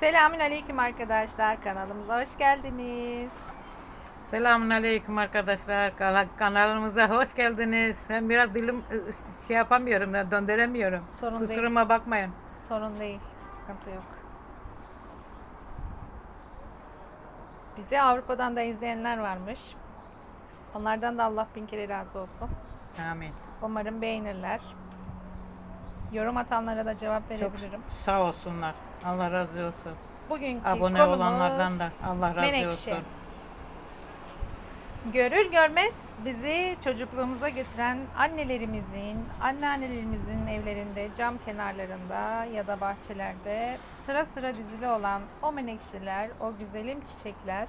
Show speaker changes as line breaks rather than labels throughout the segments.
Selamün aleyküm arkadaşlar. Kanalımıza hoş geldiniz.
Selamun aleyküm arkadaşlar. Kana- Kanalımıza hoş geldiniz. Ben biraz dilim şey yapamıyorum, döndüremiyorum.
Sorun değil.
Kusuruma bakmayın.
Sorun değil. Sıkıntı yok. Bizi Avrupa'dan da izleyenler varmış. Onlardan da Allah bin kere razı olsun.
Amin.
Umarım beğenirler. Yorum atanlara da cevap
Çok
verebilirim.
sağ olsunlar. Allah razı olsun.
Bugünkü
Abone
konumuz
olanlardan da Allah razı
Menekşe.
olsun.
Görür görmez bizi çocukluğumuza getiren annelerimizin, anneannelerimizin evlerinde, cam kenarlarında ya da bahçelerde sıra sıra dizili olan o menekşeler, o güzelim çiçekler.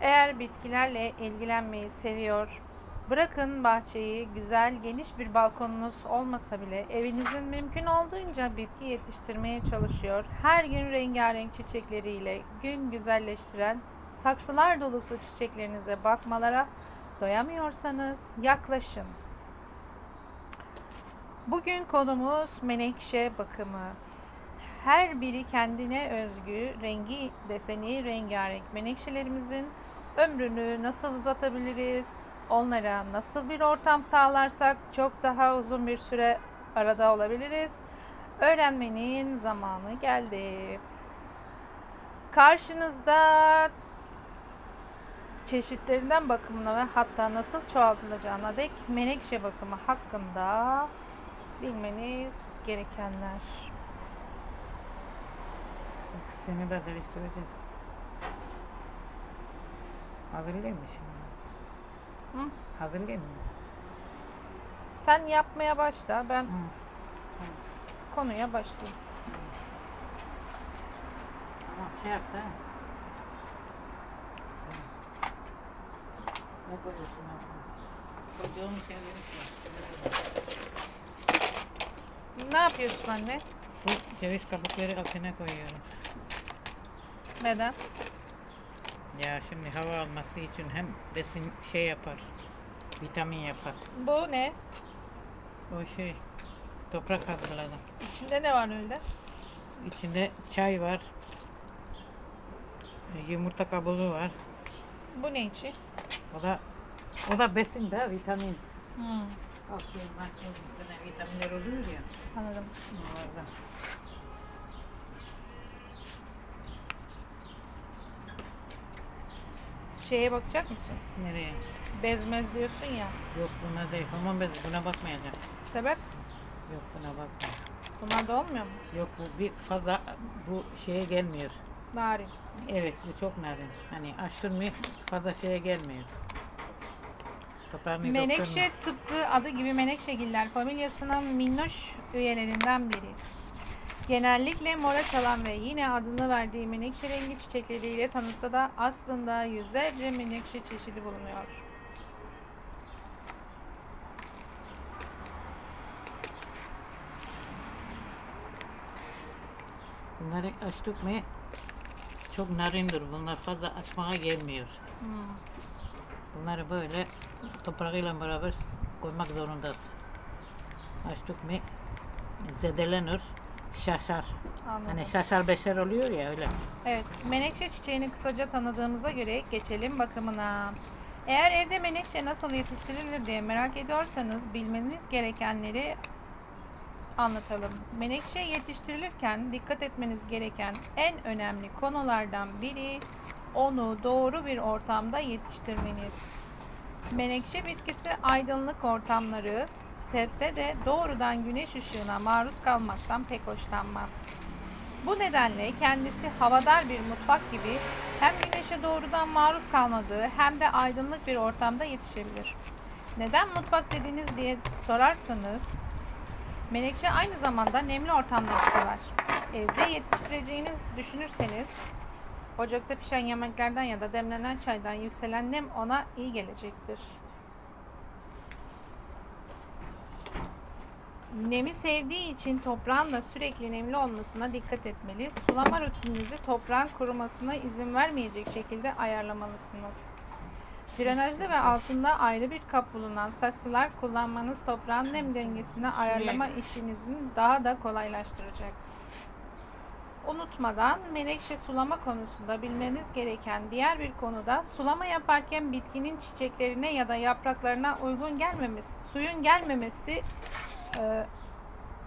Eğer bitkilerle ilgilenmeyi seviyor, bırakın bahçeyi, güzel geniş bir balkonunuz olmasa bile evinizin mümkün olduğunca bitki yetiştirmeye çalışıyor. Her gün rengarenk çiçekleriyle gün güzelleştiren saksılar dolusu çiçeklerinize bakmalara doyamıyorsanız yaklaşın. Bugün konumuz menekşe bakımı. Her biri kendine özgü, rengi, deseni rengarenk menekşelerimizin ömrünü nasıl uzatabiliriz? Onlara nasıl bir ortam sağlarsak çok daha uzun bir süre arada olabiliriz? Öğrenmenin zamanı geldi. Karşınızda çeşitlerinden bakımına ve hatta nasıl çoğaltılacağına dek menekşe bakımı hakkında bilmeniz gerekenler.
Seni de değiştireceğiz. Hazırlayayım mı şimdi?
Hı?
Hazırlayayım mı?
Sen yapmaya başla, ben
Hı.
konuya başlayayım.
Ama şey yap da. Ne koyuyorsun? Koyduğum kendini
Ne yapıyorsun anne?
Bu ceviz kabukları altına koyuyorum.
Neden?
Ya şimdi hava alması için hem besin şey yapar, vitamin yapar.
Bu ne?
O şey, toprak hazırladım.
İçinde ne var öyle?
İçinde çay var, e, yumurta kabuğu var.
Bu ne içi?
O da o da besin de vitamin.
Hmm,
böyle vitaminler oluyor ya.
anladım.
Onlardan.
Şeye bakacak mısın?
Nereye?
Bezmez diyorsun ya.
Yok buna değil. Hormon bezi buna bakmayacağım.
Sebep?
Yok buna bakma.
Bunlar da olmuyor mu?
Yok bu bir fazla bu şeye gelmiyor.
Narin.
Evet bu çok narin. Hani aşırı fazla şeye gelmiyor.
Menekşe tıpkı adı gibi menekşegiller familyasının minnoş üyelerinden biri. Genellikle mora çalan ve yine adını verdiği menekşe rengi çiçekleriyle tanısa da aslında yüzlerce menekşe çeşidi bulunuyor.
Bunları açtık mı çok narindir. Bunlar fazla açmaya gelmiyor.
Hmm.
Bunları böyle toprağıyla beraber koymak zorundasın. Açtık mı zedelenir, şaşar.
Anladım.
Hani şaşar beşer oluyor ya öyle.
Evet, menekşe çiçeğini kısaca tanıdığımıza göre geçelim bakımına. Eğer evde menekşe nasıl yetiştirilir diye merak ediyorsanız bilmeniz gerekenleri anlatalım. Menekşe yetiştirilirken dikkat etmeniz gereken en önemli konulardan biri onu doğru bir ortamda yetiştirmeniz. Menekşe bitkisi aydınlık ortamları sevse de doğrudan güneş ışığına maruz kalmaktan pek hoşlanmaz. Bu nedenle kendisi havadar bir mutfak gibi hem güneşe doğrudan maruz kalmadığı hem de aydınlık bir ortamda yetişebilir. Neden mutfak dediniz diye sorarsanız menekşe aynı zamanda nemli ortamları sever. Evde yetiştireceğiniz düşünürseniz ocakta pişen yemeklerden ya da demlenen çaydan yükselen nem ona iyi gelecektir. Nemi sevdiği için toprağın da sürekli nemli olmasına dikkat etmeli. Sulama rutininizi toprağın kurumasına izin vermeyecek şekilde ayarlamalısınız. Drenajlı ve altında ayrı bir kap bulunan saksılar kullanmanız toprağın nem dengesini ayarlama işinizin daha da kolaylaştıracak. unutmadan menekşe sulama konusunda bilmeniz gereken diğer bir konuda sulama yaparken bitkinin çiçeklerine ya da yapraklarına uygun gelmemesi, suyun gelmemesi e,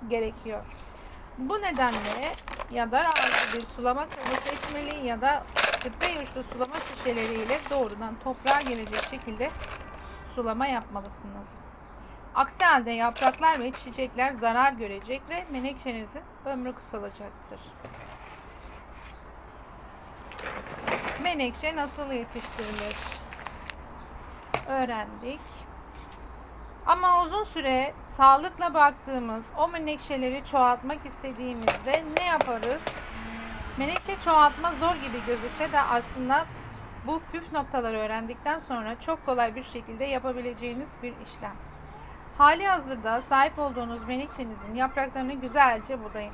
gerekiyor. Bu nedenle ya dar ağızlı bir sulama kabı seçmeli ya da sprey uçlu sulama şişeleriyle doğrudan toprağa gelecek şekilde sulama yapmalısınız. Aksi halde yapraklar ve çiçekler zarar görecek ve menekşenizin ömrü kısalacaktır. Menekşe nasıl yetiştirilir? Öğrendik. Ama uzun süre sağlıkla baktığımız o menekşeleri çoğaltmak istediğimizde ne yaparız? Menekşe çoğaltma zor gibi gözükse de aslında bu püf noktaları öğrendikten sonra çok kolay bir şekilde yapabileceğiniz bir işlem. Hali hazırda sahip olduğunuz menekşenizin yapraklarını güzelce budayın.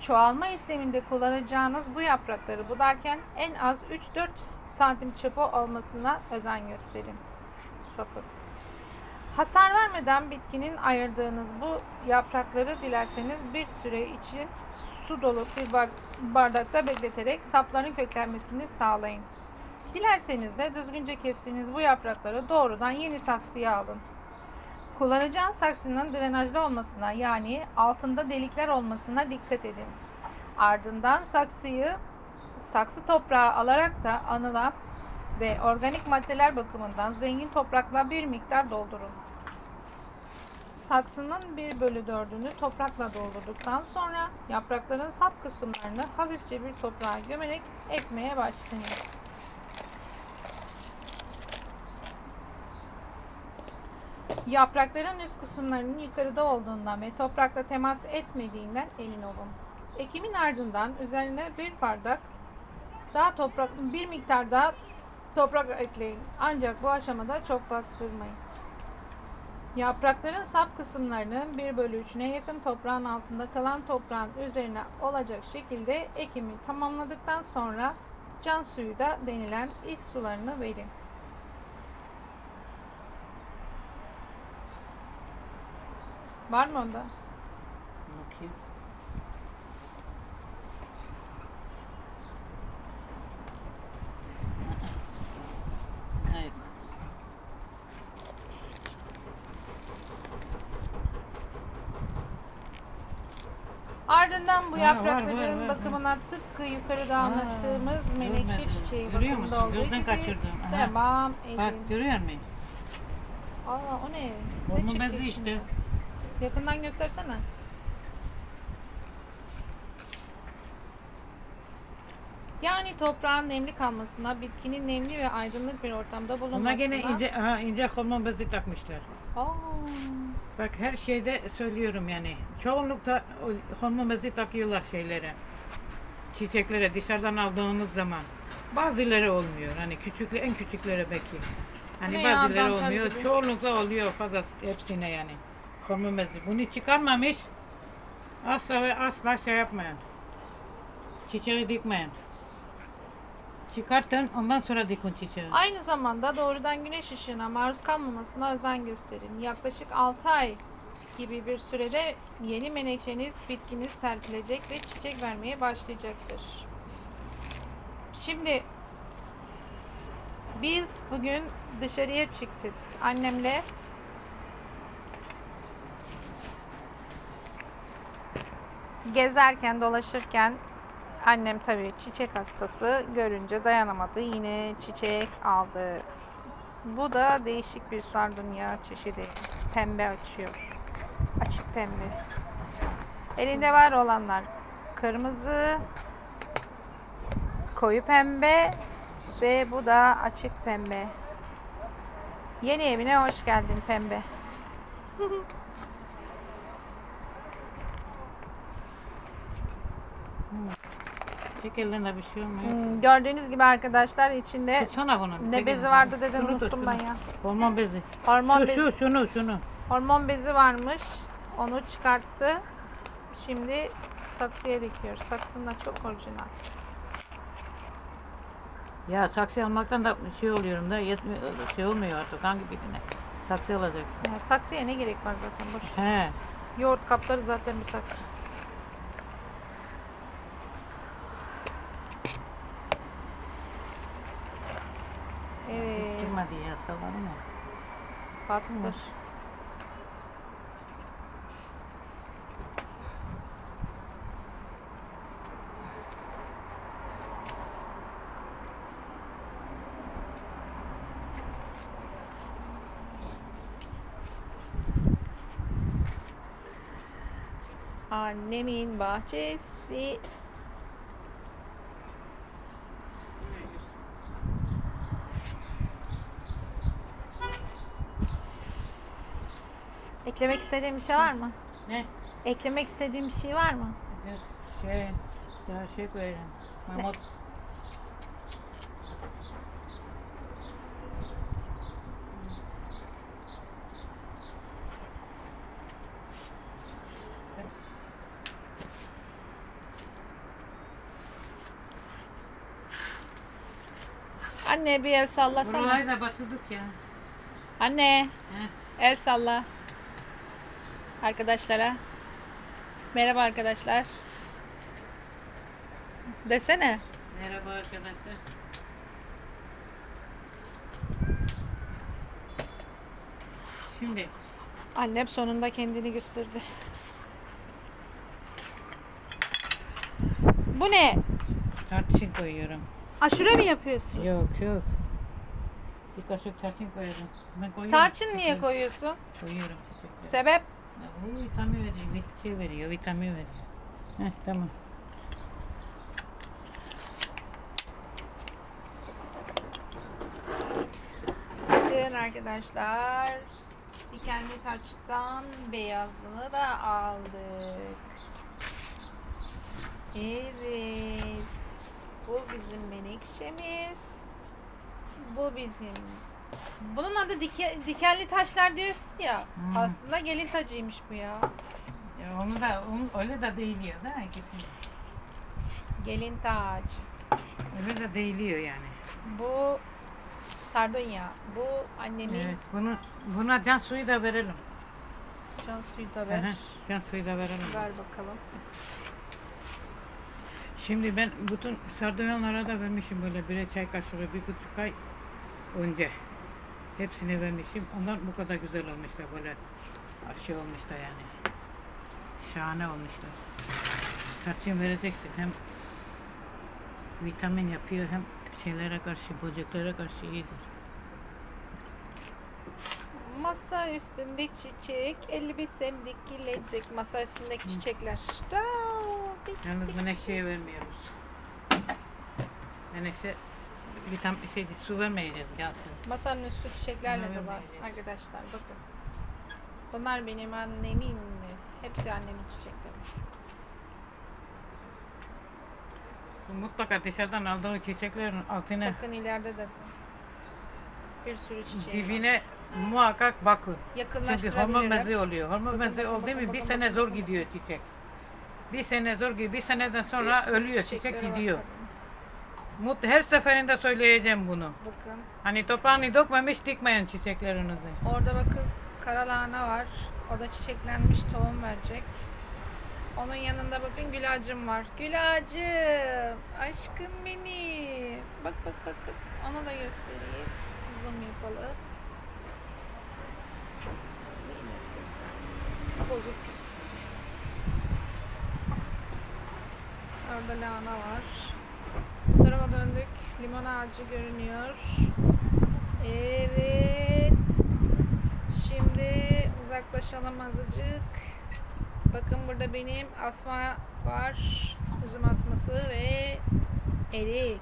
Çoğalma işleminde kullanacağınız bu yaprakları budarken en az 3-4 santim çapı olmasına özen gösterin. Sapı. Hasar vermeden bitkinin ayırdığınız bu yaprakları dilerseniz bir süre için su dolu bir bar- bardakta bekleterek sapların köklenmesini sağlayın. Dilerseniz de düzgünce kestiğiniz bu yaprakları doğrudan yeni saksıya alın. Kullanacağın saksının drenajlı olmasına yani altında delikler olmasına dikkat edin. Ardından saksıyı saksı toprağı alarak da anılan ve organik maddeler bakımından zengin toprakla bir miktar doldurun. Saksının 1 bölü 4'ünü toprakla doldurduktan sonra yaprakların sap kısımlarını hafifçe bir toprağa gömerek ekmeye başlayın. Yaprakların üst kısımlarının yukarıda olduğundan ve toprakla temas etmediğinden emin olun. Ekimin ardından üzerine bir bardak daha toprak, bir miktar daha toprak ekleyin. Ancak bu aşamada çok bastırmayın. Yaprakların sap kısımlarının 1 bölü 3'üne yakın toprağın altında kalan toprağın üzerine olacak şekilde ekimi tamamladıktan sonra can suyu da denilen ilk sularını verin. Var mı onda?
Bakayım. Hayır.
Ardından bu
Ha, var,
yaprakların bakımına tıpkı yukarıda anlattığımız menekşe çiçeği
Görüyor
bakımında
musun?
olduğu
Gözden
gibi
kaçırdım. Aha.
devam
Bak
edin.
görüyor musun?
Aa o ne? Ne
Onun
çıktı
bezi
içinden?
işte.
Yakından göstersene. Yani toprağın nemli kalmasına, bitkinin nemli ve aydınlık bir ortamda
Buna
bulunmasına.
gene ince, aha, ince hormon bezi takmışlar.
Aa,
Bak her şeyde söylüyorum yani. Çoğunlukta o hormon bezi takıyorlar şeylere. Çiçeklere dışarıdan aldığınız zaman. Bazıları olmuyor. Hani küçükle en küçüklere belki. Hani
Ne ya,
bazıları
dantel
olmuyor.
gibi.
Çoğunlukla oluyor fazla hepsine yani. Hormon bezi. Bunu çıkarmamış. Asla ve asla şey yapmayın. Çiçeği dikmeyin. Çıkartın ondan sonra dikin çiçeği.
Aynı zamanda doğrudan güneş ışığına maruz kalmamasına özen gösterin. Yaklaşık 6 ay gibi bir sürede yeni menekşeniz, bitkiniz serpilecek ve çiçek vermeye başlayacaktır. Şimdi biz bugün dışarıya çıktık annemle. Gezerken, dolaşırken Annem tabii çiçek hastası görünce dayanamadı. Yine çiçek aldı. Bu da değişik bir sardunya çeşidi. Pembe açıyor. Açık pembe. Elinde var olanlar kırmızı, koyu pembe ve bu da açık pembe. Yeni evine hoş geldin pembe.
Çek elinden bir şey olmuyor.
Hmm, gördüğünüz gibi arkadaşlar içinde
Tutsana bunu.
ne
Çek
bezi
elinden.
vardı dedin
Şunu tut,
unuttum
şunu.
ben ya.
Hormon bezi.
Hormon
Şu,
bezi.
şu, şunu, şunu.
Hormon bezi varmış. Onu çıkarttı. Şimdi saksıya dikiyoruz. Saksının da çok orijinal.
Ya saksı almaktan da şey oluyorum da yetmiyor, şey olmuyor artık hangi birine. Saksı alacaksın.
Yani saksıya ne gerek var zaten boş.
He.
Yoğurt kapları zaten bir saksı.
Hadi ya salarım mı?
Bastır. Annemin bahçesi Eklemek istediğin bir şey var mı?
Ne?
Eklemek istediğin bir şey var mı?
Şey, daha şey koyarım. Mamut.
Anne bir el sallasana.
Buraları da batırdık ya.
Anne
He.
el salla. Arkadaşlara. Merhaba arkadaşlar. Desene.
Merhaba arkadaşlar. Şimdi
Annem sonunda kendini gösterdi. Bu ne?
tarçın koyuyorum.
Aşure mi yapıyorsun?
Yok yok. Bir kaşık tarçın koyuyorum. Ben koyuyorum.
Tarçın niye koyuyorsun?
Koyuyorum.
Sebep?
O vitamin veriyor, vit- şey veriyor, vitamin veriyor. Heh, tamam.
Bakın arkadaşlar. Dikenli taçtan beyazını da aldık. Evet. Bu bizim menekşemiz. Bu bizim. Bunun adı dike- dikenli taşlar diyorsun ya.
Hmm.
Aslında gelin tacıymış bu ya.
Ya onu da onu, öyle de değiliyor da ikisi.
Gelin taç.
Öyle de değiliyor yani.
Bu sardunya. Bu annemin
Evet. Bunu buna can suyu da verelim.
can suyu da ver.
hı, Can suyu da verelim.
Ver bakalım.
Şimdi ben bütün sardunyalara da vermişim böyle bir çay kaşığı bir buçuk ay önce. Hepsini vermişim. Onlar bu kadar güzel olmuşlar böyle aşı olmuşlar yani. Şahane olmuşlar. Tarçın vereceksin hem vitamin yapıyor hem şeylere karşı, böceklere karşı iyidir.
Masa üstünde çiçek, elbisem dikilecek. Masa üstündeki çiçekler. Aa, dik,
Yalnız menekşeye vermiyoruz. Menekşe vitamin şey su vermeyeceğiz can suyu.
Masanın üstü çiçeklerle de var
vermeyeceğiz.
arkadaşlar bakın. Bunlar benim annemin. Hepsi annemin çiçekleri.
Mutlaka dışarıdan aldığı çiçeklerin altına
Bakın ileride de bir sürü çiçeği var.
dibine muhakkak bakın. Çünkü hormon
Yakınlaştırabilirim.
bezi oluyor. Hormon
Bakın,
bezi
bakın,
oldu
bakın,
mu bir
bakın,
sene
bakın,
zor
bakın.
gidiyor çiçek. Bir sene zor gidiyor. Bir seneden
Bir
sonra
sürü
ölüyor. Çiçek
çiçekleri var
gidiyor.
tabii.
Mut her seferinde söyleyeceğim bunu.
Bakın.
Hani toprağını dökmemiş dikmeyin çiçeklerinizi.
Orada bakın kara lahana var. O da çiçeklenmiş tohum verecek. Onun yanında bakın gül ağacım var. Gül ağacım. Aşkım benim. Bak bak bak bak. Onu da göstereyim. Zoom yapalım. Bir net göster. Bozuk göster. Orada lahana var. Tarafa döndük. Limon ağacı görünüyor. Evet. Şimdi uzaklaşalım azıcık. Bakın burada benim asma var. Üzüm asması ve erik.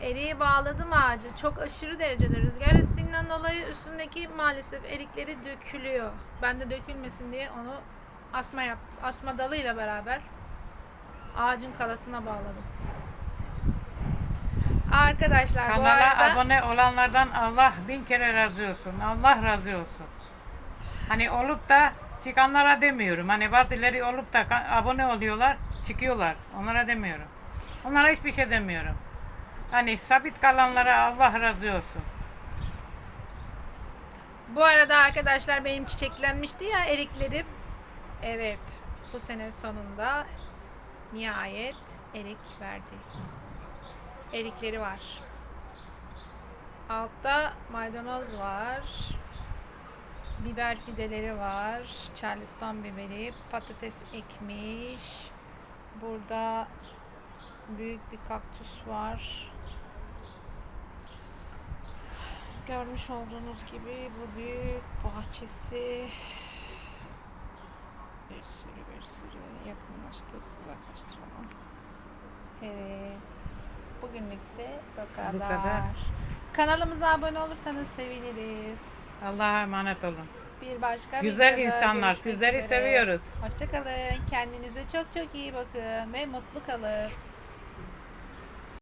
Eriği bağladım ağacı. Çok aşırı derecede rüzgar estiğinden dolayı üstündeki maalesef erikleri dökülüyor. Ben de dökülmesin diye onu asma yap, asma dalıyla beraber ağacın kalasına bağladım. Arkadaşlar bu
Kanala
arada
abone olanlardan Allah bin kere razı olsun. Allah razı olsun. Hani olup da çıkanlara demiyorum. Hani bazıları olup da abone oluyorlar, çıkıyorlar. Onlara demiyorum. Onlara hiçbir şey demiyorum. Hani sabit kalanlara Allah razı olsun.
Bu arada arkadaşlar benim çiçeklenmişti ya eriklerim. Evet. Bu sene sonunda nihayet erik verdi. Erikleri var. Altta maydanoz var. Biber fideleri var. Charleston biberi. Patates ekmiş. Burada büyük bir kaktüs var. Görmüş olduğunuz gibi bu büyük bahçesi. Bir sürü bir sürü yakınlaştık, uzaklaştıralım. Evet. Bugünlük de bu kadar.
Bu kadar.
Kanalımıza abone olursanız seviniriz.
Allah'a emanet olun.
Bir başka
Güzel insanlar. Sizleri
üzere.
seviyoruz.
Hoşçakalın. Kendinize çok çok iyi bakın ve mutlu kalın.